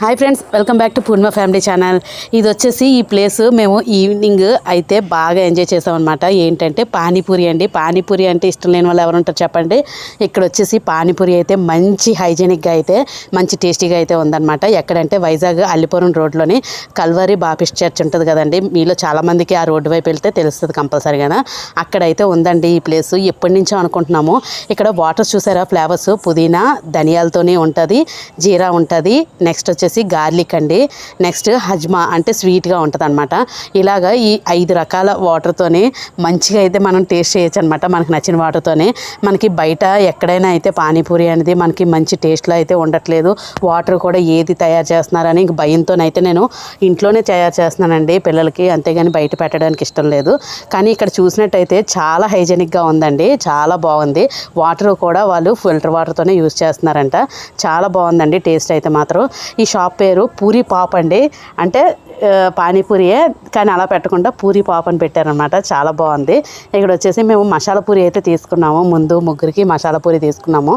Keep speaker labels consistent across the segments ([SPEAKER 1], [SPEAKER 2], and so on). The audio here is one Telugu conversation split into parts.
[SPEAKER 1] Hi friends welcome back to Purnima family channel ఇది వచ్చేసి ఈ ప్లేస్ మేము ఈవినింగ్ అయితే బాగా ఎంజాయ్ చేసామన్నమాట. ఏంటంటే పానీపూరి అండి. పానీపూరి అంటే ఇష్టం లేని వాళ్ళు ఎవరు ఉంటారు చెప్పండి. ఇక్కడ వచ్చేసి పానీపూరి అయితే మంచి హైజీనిక్గా అయితే మంచి టేస్టీగా అయితే ఉందన్నమాట. ఎక్కడంటే వైజాగ్ అల్లిపురం రోడ్లోని కల్వరి బాపిస్ట్ చర్చ్ ఉంటుంది కదండి. మీలో చాలామందికి ఆ రోడ్డు వైపు వెళ్తే తెలుస్తుంది కంపల్సరీగా అక్కడైతే ఉందండి ఈ ప్లేస్ ఎప్పటి నుంచో అనుకుంటున్నాము. ఇక్కడ వాటర్ చూసారా? ఫ్లేవర్స్ పుదీనా ధనియాలతోనే ఉంటుంది. జీరా ఉంటుంది. నెక్స్ట్ వచ్చేసి గార్లిక్ అండి. నెక్స్ట్ హజ్మా అంటే స్వీట్గా ఉంటుంది అనమాట ఇలాగ ఈ ఐదు రకాల వాటర్తోనే మంచిగా అయితే మనం టేస్ట్ చేయొచ్చు అనమాట మనకు నచ్చిన వాటర్తోనే మనకి బయట ఎక్కడైనా అయితే పానీపూరి అనేది మనకి మంచి టేస్ట్లో అయితే ఉండట్లేదు. వాటర్ కూడా ఏది తయారు చేస్తున్నారని ఇంక భయంతోనైతే నేను ఇంట్లోనే తయారు చేస్తున్నానండి. పిల్లలకి అంతేగాని బయట పెట్టడానికి ఇష్టం లేదు. కానీ ఇక్కడ చూసినట్టయితే చాలా హైజెనిక్గా ఉందండి. చాలా బాగుంది. వాటర్ కూడా వాళ్ళు ఫిల్టర్ వాటర్తోనే యూజ్ చేస్తున్నారంట. చాలా బాగుందండి టేస్ట్ అయితే మాత్రం. ఈ షాప్ పేరు పూరి పాప్ అండి. అంటే పానీపూరియే కానీ అలా పెట్టకుండా పూరి పాప్ అని పెట్టారనమాట చాలా బాగుంది. ఇక్కడ వచ్చేసి మేము మసాలా పూరి అయితే తీసుకున్నాము. ముందు ముగ్గురికి మసాలా పూరి తీసుకున్నాము.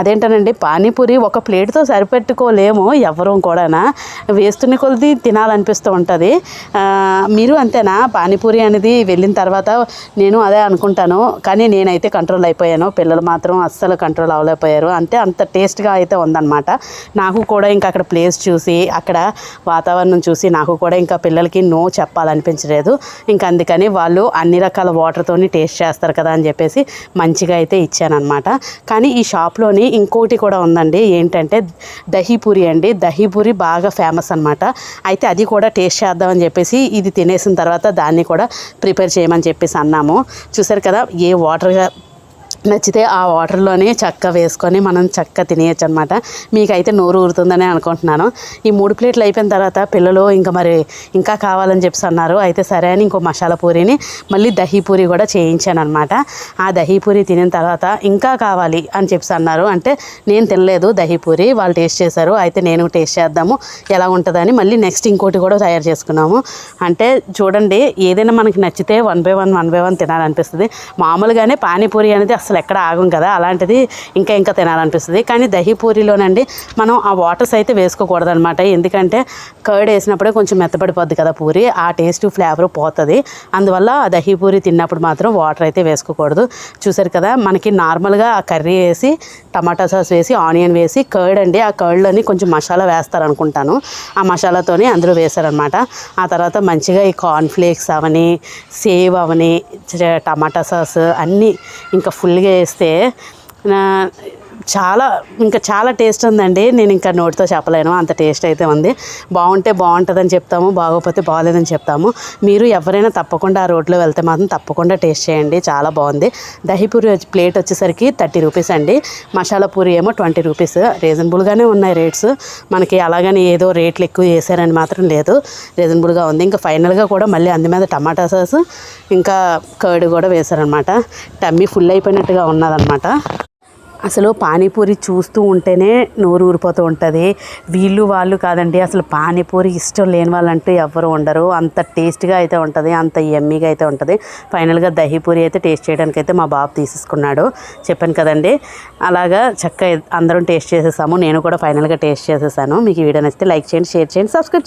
[SPEAKER 1] అదేంటనండి పానీపూరి ఒక ప్లేట్తో సరిపెట్టుకోలేము ఎవరూ కూడానా. వేస్తున్న కొలది తినాలనిపిస్తూ ఉంటుంది. మీరు అంతేనా? పానీపూరి అనేది వెళ్ళిన తర్వాత నేను అదే అనుకుంటాను. కానీ నేనైతే కంట్రోల్ అయిపోయాను. పిల్లలు మాత్రం అస్సలు కంట్రోల్ అవ్వలేకపోయారు. అంతే అంత టేస్ట్గా అయితే ఉందన్నమాట. నాకు కూడా ఇంకా అక్కడ ప్లేస్ చూసి అక్కడ వాతావరణం చూసి నాకు కూడా ఇంకా పిల్లలకి నో చెప్పాలనిపించలేదు. ఇంకా అందుకని వాళ్ళు అన్ని రకాల వాటర్తోని టేస్ట్ చేస్తారు కదా అని చెప్పేసి మంచిగా అయితే ఇచ్చానమాట కానీ ఈ షాప్లోని ఇంకోటి కూడా ఉందండి. ఏంటంటే దహీపూరి అండి. దహీపూరి బాగా ఫేమస్ అనమాట అయితే అది కూడా టేస్ట్ చేద్దామని చెప్పేసి ఇది తినేసిన తర్వాత దాన్ని కూడా ప్రిపేర్ చేయమని చెప్పేసి అన్నాము. చూసారు కదా ఏ వాటర్గా నచ్చితే ఆ వాటర్లోనే చక్క వేసుకొని మనం చక్క తినేయచ్చు అనమాట మీకైతే నోరు ఊరుతుందని అనుకుంటున్నాను. ఈ మూడు ప్లేట్లు అయిపోయిన తర్వాత పిల్లలు ఇంకా మరి ఇంకా కావాలని చెప్పి అన్నారు. అయితే సరే అని ఇంకో మసాలా పూరిని మళ్ళీ దహీ పూరి కూడా చేయించాను అనమాట ఆ దహీ పూరి తినిన తర్వాత ఇంకా కావాలి అని చెప్పి అన్నారు. అంటే నేను తినలేదు దహీ పూరి వాళ్ళు టేస్ట్ చేశారు. అయితే నేను టేస్ట్ చేద్దాము ఎలా ఉంటుందని మళ్ళీ నెక్స్ట్ ఇంకోటి కూడా తయారు చేసుకున్నాము. అంటే చూడండి ఏదైనా మనకి నచ్చితే one by one one by one తినాలనిపిస్తుంది. మామూలుగానే పానీపూరి అనేది అసలు ఎక్కడ ఆగం కదా? అలాంటిది ఇంకా ఇంకా తినాలనిపిస్తుంది. కానీ దహీపూరిలోనండి మనం ఆ వాటర్స్ అయితే వేసుకోకూడదు అనమాట ఎందుకంటే కర్డ్ వేసినప్పుడే కొంచెం మెత్తపడిపోద్ది కదా పూరి. ఆ టేస్ట్ ఫ్లేవర్ పోతుంది. అందువల్ల ఆ పూరి తిన్నప్పుడు మాత్రం వాటర్ అయితే వేసుకోకూడదు. చూసారు కదా మనకి నార్మల్గా ఆ కర్రీ వేసి టమాటా సాస్ వేసి ఆనియన్ వేసి కర్డ్ అండి. ఆ కర్డ్లోని కొంచెం మసాలా వేస్తారు అనుకుంటాను ఆ మసాలాతోని అందులో వేశారనమాట ఆ తర్వాత మంచిగా ఈ కార్న్ఫ్లేక్స్ అవని సేవ్ అవని టమాటా సాస్ అన్నీ ఇంకా ఫుల్గా వేస్తే నా- చాలా ఇంకా చాలా టేస్ట్ ఉందండి. నేను ఇంకా నోటితో చెప్పలేను. అంత టేస్ట్ అయితే ఉంది. బాగుంటే బాగుంటుందని చెప్తాము బాగోకపోతే బాగోలేదని చెప్తాము. మీరు ఎవరైనా తప్పకుండా ఆ రోడ్లో వెళ్తే మాత్రం తప్పకుండా టేస్ట్ చేయండి. చాలా బాగుంది. దహీపూరి ప్లేట్ వచ్చేసరికి థర్టీ రూపీస్ అండి. మసాలా పూరి ఏమో ట్వంటీ రూపీస్ రీజనబుల్గానే ఉన్నాయి రేట్స్ మనకి అలాగని ఏదో రేట్లు ఎక్కువ చేశారని మాత్రం లేదు. రీజనబుల్గా ఉంది. ఇంకా ఫైనల్గా కూడా మళ్ళీ అందు మీద టమాటా సాస్ ఇంకా కర్డ్ కూడా వేశారనమాట. Tummy full అయిపోయినట్టుగా ఉన్నదనమాట. అసలు పానీపూరి చూస్తూ ఉంటేనే నోరు ఊరిపోతూ ఉంటుంది. వీళ్ళు వాళ్ళు కాదండి అసలు పానీపూరి ఇష్టం లేని వాళ్ళంటూ ఎవరు ఉండరు. అంత టేస్ట్గా అయితే ఉంటుంది అంత ఎమ్మీగా అయితే ఉంటుంది. ఫైనల్గా దహీపూరి అయితే టేస్ట్ చేయడానికి అయితే మా బాబు తీసేసుకున్నాడు. చెప్పాను కదండి అలాగా చక్కగా అందరం టేస్ట్ చేసేసాము. నేను కూడా ఫైనల్గా టేస్ట్ చేసేసాను. మీకు వీడియో నచ్చితే లైక్ చేయండి షేర్ చేయండి సబ్స్క్రైబ్